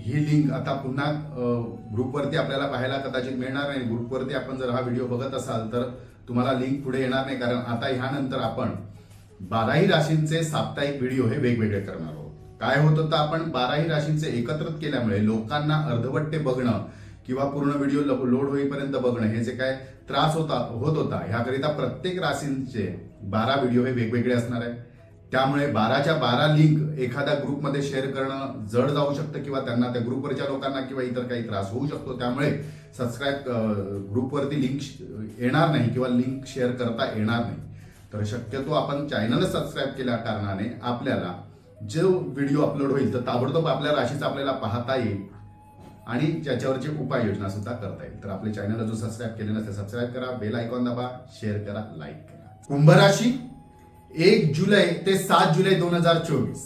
ही link आता पुन्हा ग्रुपवरती आपल्याला पाहायला कदाचित मिळणार नाही. ग्रुपवरती आपण जर हा व्हिडिओ बघत असाल तर तुम्हाला लिंक पुढे येणार नाही. कारण आता ह्यानंतर आपण बाराही राशींचे साप्ताहिक व्हिडिओ हे वेगवेगळे करणार आहोत. काय होत होतं आपण? बाराही राशींचे एकत्रित केल्यामुळे लोकांना अर्धवट्टे बघणं किंवा पूर्ण व्हिडिओ लोड होईपर्यंत बघणं हे जे काय त्रास होता होत होता ह्याकरिता प्रत्येक राशींचे बारा व्हिडिओ हे वेगवेगळे असणार आहे त्यामुळे बाराच्या बारा लिंक एखाद्या ग्रुपमध्ये शेअर करणं जड जाऊ शकतं किंवा त्यांना त्या ग्रुपवरच्या लोकांना किंवा इतर काही त्रास होऊ शकतो. त्यामुळे सबस्क्राईब ग्रुपवरती लिंक येणार नाही किंवा लिंक शेअर करता येणार नाही. तर शक्यतो आपण चॅनल सबस्क्राईब केल्या कारणाने आपल्याला जो व्हिडिओ अपलोड होईल तर ताबडतोब आपल्या राशीचा आपल्याला पाहता येईल आणि ज्याच्यावरची उपाययोजना सुद्धा करता येईल. तर आपले चॅनल जो सबस्क्राईब केले नसेल सबस्क्राईब करा बेल आयकॉन दाबा शेअर करा लाईक करा. कुंभ राशी एक जुलै ते सात जुलै दोन हजार चोवीस.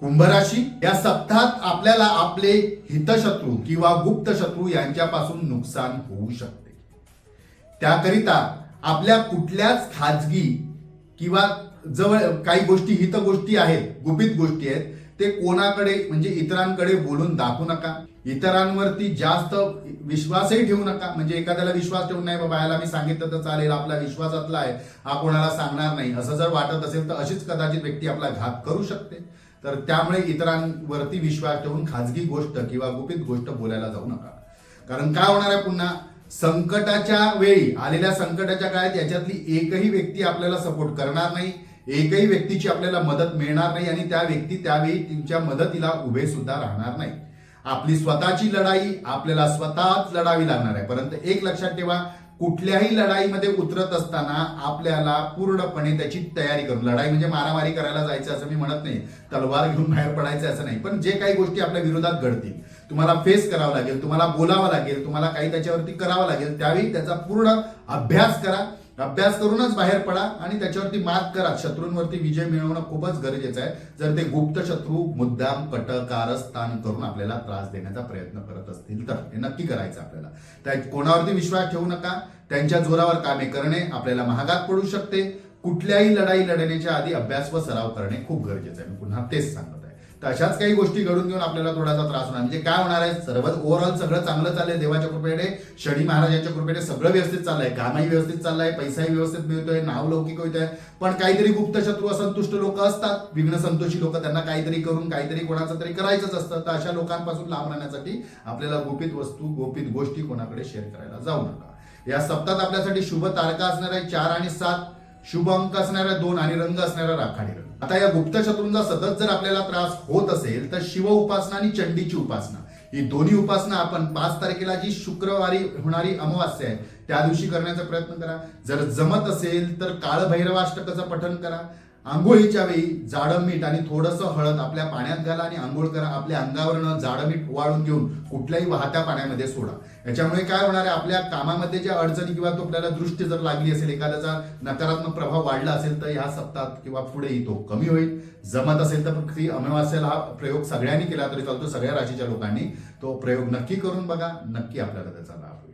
कुंभ राशी या सप्ताहात आपल्याला आपले हितशत्रू किंवा गुप्त शत्रू यांच्यापासून नुकसान होऊ शकते. त्याकरिता आपल्या कुठल्याच खाजगी किंवा जवळ काही गोष्टी हित गोष्टी आहेत गुपित गोष्टी आहेत ते कोणाकडे म्हणजे इतरांकडे बोलून दाखवू नका. इतरांवरती जास्त विश्वासही ठेवू नका. म्हणजे एखाद्याला विश्वास ठेवून नाही बाबा याला मी सांगितलं तर चालेल आपला विश्वासातला आहे हा कोणाला सांगणार नाही. असं जर वाटत असेल तर अशीच कदाचित व्यक्ती आपला घात करू शकते. तर त्यामुळे इतरांवरती विश्वास ठेवून खाजगी गोष्ट किंवा गुपित गोष्ट बोलायला जाऊ नका. कारण काय होणार आहे पुन्हा? संकटाच्या वेळी आलेल्या संकटाच्या काळात याच्यातली एकही व्यक्ती आपल्याला सपोर्ट करणार नाही. एकही व्यक्तीची आपल्याला मदत मिळणार नाही आणि त्या व्यक्ती त्यावेळी तुमच्या मदतीला उभे सुद्धा राहणार नाही. आपली स्वतःची लढाई आपल्याला स्वतःच लढावी लागणार आहे. परंतु एक लक्षात ठेवा कुठल्याही लढाईमध्ये उतरत असताना आपल्याला पूर्णपणे त्याची तयारी करून लढाई म्हणजे मारामारी करायला जायचं असं मी म्हणत नाही तलवार घेऊन बाहेर पडायचं असं नाही. पण जे काही गोष्टी आपल्या विरोधात घडतील तुम्हाला फेस करावं लागेल तुम्हाला बोलावं लागेल तुम्हाला काही त्याच्यावरती करावं लागेल त्यावेळी त्याचा पूर्ण अभ्यास करा. अभ्यास करूनच बाहेर पडा आणि त्याच्यावरती मात करा. शत्रूंवरती विजय मिळवणं खूपच गरजेचं आहे. जर ते गुप्त शत्रू मुद्दाम कटकारस्थान करून आपल्याला त्रास देण्याचा प्रयत्न करत असतील तर हे नक्की करायचं आपल्याला. त्या कोणावरती विश्वास ठेवू नका. त्यांच्या जोरावर कामे करणे आपल्याला महागात पडू शकते. कुठल्याही लढाई लढण्याच्या आधी अभ्यास व सराव करणे खूप गरजेचं आहे. मी पुन्हा तेच सांगत. तर अशाच काही गोष्टी घडून घेऊन आपल्याला थोडासा त्रास होणार. म्हणजे काय होणार आहे? सर्व ओव्हरऑल सगळं चांगलं चाललंय देवाच्या कृपेने. शनी महाराजांच्या कृपेने सगळं व्यवस्थित चाललंय. कामही व्यवस्थित चाललंय. पैसाही व्यवस्थित मिळतोय. नाव लौकिक होतोय. पण काहीतरी गुप्त शत्रू असंतुष्ट लोक असतात. विघ्न संतोषी लोक त्यांना काहीतरी करून काहीतरी कोणाचं तरी करायचंच असतं. तर अशा लोकांपासून लांब राहण्यासाठी आपल्याला गोपित वस्तू गोपित गोष्टी कोणाकडे शेअर करायला जाऊ नका. या सप्तात आपल्यासाठी शुभ तारका असणार आहे चार आणि सात. शुभ अंक असणाऱ्या दोन आणि रंग असणारा राखाडी रंग. आता या गुप्त शत्रूंचा सतत जर आपल्याला त्रास होत असेल तर शिव उपासना आणि चंडीची उपासना. ही दोन्ही उपासना आपण पाच तारखेला जी शुक्रवारी होणारी अमावास्या आहे त्या दिवशी करण्याचा प्रयत्न करा. जर जमत असेल तर काळभैरवाष्टकाचं पठन पठण करा. आंघोळीच्या वेळी जाडं मीठ आणि थोडंसं हळद आपल्या पाण्यात घाला आणि आंघोळ करा. आपल्या अंगावरनं जाडं मीठ वाळून घेऊन कुठल्याही वाहत्या पाण्यामध्ये सोडा. याच्यामुळे काय होणार आहे? आपल्या कामामध्ये ज्या अडचणी किंवा तो आपल्याला दृष्टी जर लागली असेल एखाद्याचा नकारात्मक प्रभाव वाढला असेल तर ह्या सप्ताहात किंवा पुढेही तो कमी होईल. जमत असेल तर ती अमावास्याला हा प्रयोग सगळ्यांनी केला तरी चालतो सगळ्या राशीच्या लोकांनी. तो प्रयोग नक्की करून बघा. नक्की आपल्याला त्याचा लाभ होईल.